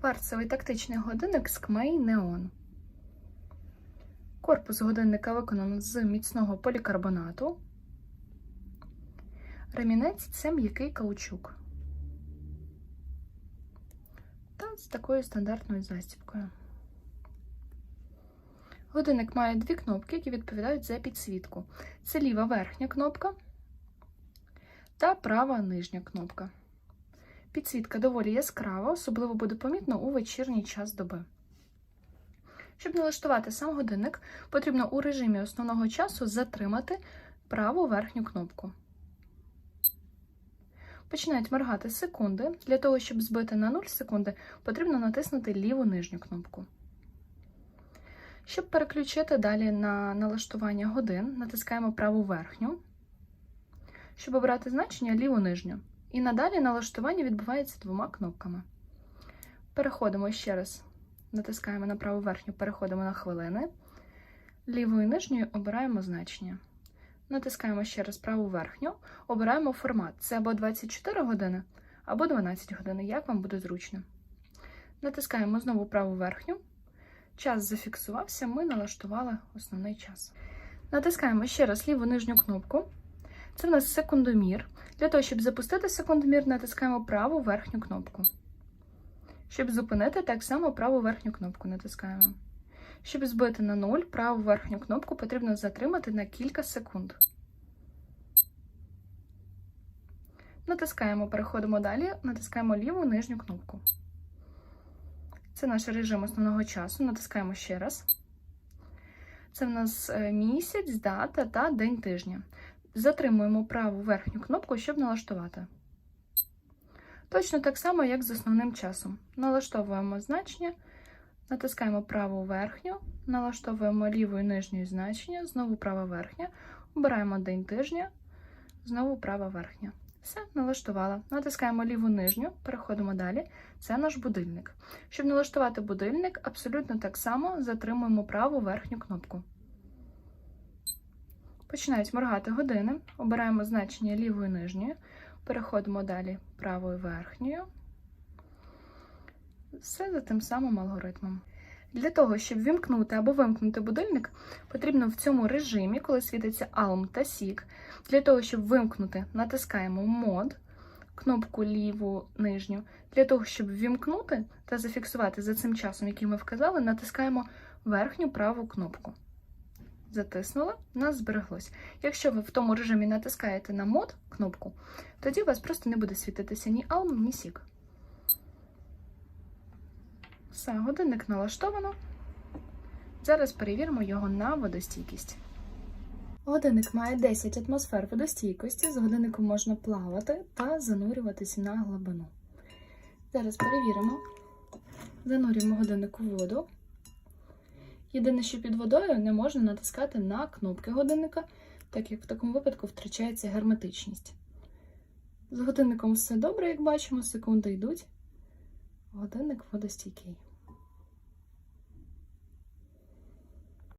Кварцевий тактичний годинник з Кмей Неон. Корпус годинника виконано з міцного полікарбонату. Ремінець це м'який каучук. Та з такою стандартною застібкою. Годинник має дві кнопки, які відповідають за підсвітку. Це ліва верхня кнопка та права нижня кнопка. Підсвітка доволі яскрава, особливо буде помітно у вечірній час доби. Щоб налаштувати сам годинник, потрібно у режимі основного часу затримати праву верхню кнопку. Починають моргати секунди. Для того, щоб збити на 0 секунди, потрібно натиснути ліву нижню кнопку. Щоб переключити далі на налаштування годин, натискаємо праву верхню. Щоб обрати значення ліву нижню. І надалі налаштування відбувається двома кнопками. Переходимо ще раз, натискаємо на праву верхню, переходимо на хвилини. Лівою нижньою обираємо значення. Натискаємо ще раз праву верхню, обираємо формат. Це або 24 години, або 12 годин, як вам буде зручно. Натискаємо знову праву верхню. Час зафіксувався, ми налаштували основний час. Натискаємо ще раз ліву нижню кнопку. Це в нас секундомір. Для того, щоб запустити секундомір, натискаємо праву верхню кнопку. Щоб зупинити, так само праву верхню кнопку натискаємо. Щоб збити на 0, праву верхню кнопку потрібно затримати на кілька секунд. Натискаємо, переходимо далі, натискаємо ліву нижню кнопку. Це наш режим основного часу. Натискаємо ще раз. Це в нас е, місяць, дата та день тижня. Затримуємо праву верхню кнопку, щоб налаштувати. Точно так само, як з основним часом. Налаштовуємо значення, натискаємо праву верхню, налаштовуємо ліву і значення, знову права верхня, обираємо день тижня, знову права верхня. Все, налаштувала. Натискаємо ліву нижню, переходимо далі. Це наш будильник. Щоб налаштувати будильник, абсолютно так само затримуємо праву верхню кнопку. Починають моргати години. Обираємо значення лівою нижньою, переходимо далі правою верхньою. Все за тим самим алгоритмом. Для того, щоб вімкнути або вимкнути будильник, потрібно в цьому режимі, коли світиться ALM та SIG, для того, щоб вимкнути, натискаємо мод, кнопку ліву нижню. Для того, щоб вімкнути та зафіксувати за цим часом, який ми вказали, натискаємо верхню праву кнопку. Затиснули, у нас збереглось. Якщо ви в тому режимі натискаєте на мод кнопку, тоді у вас просто не буде світитися ні ALM, ні SIG. Все, годинник налаштовано. Зараз перевіримо його на водостійкість. Годинник має 10 атмосфер водостійкості. З годинником можна плавати та занурюватися на глибину. Зараз перевіримо. Занурюємо годинник у воду. Єдине, що під водою не можна натискати на кнопки годинника, так як в такому випадку втрачається герметичність. З годинником все добре, як бачимо, секунди йдуть. Годинник водостійкий.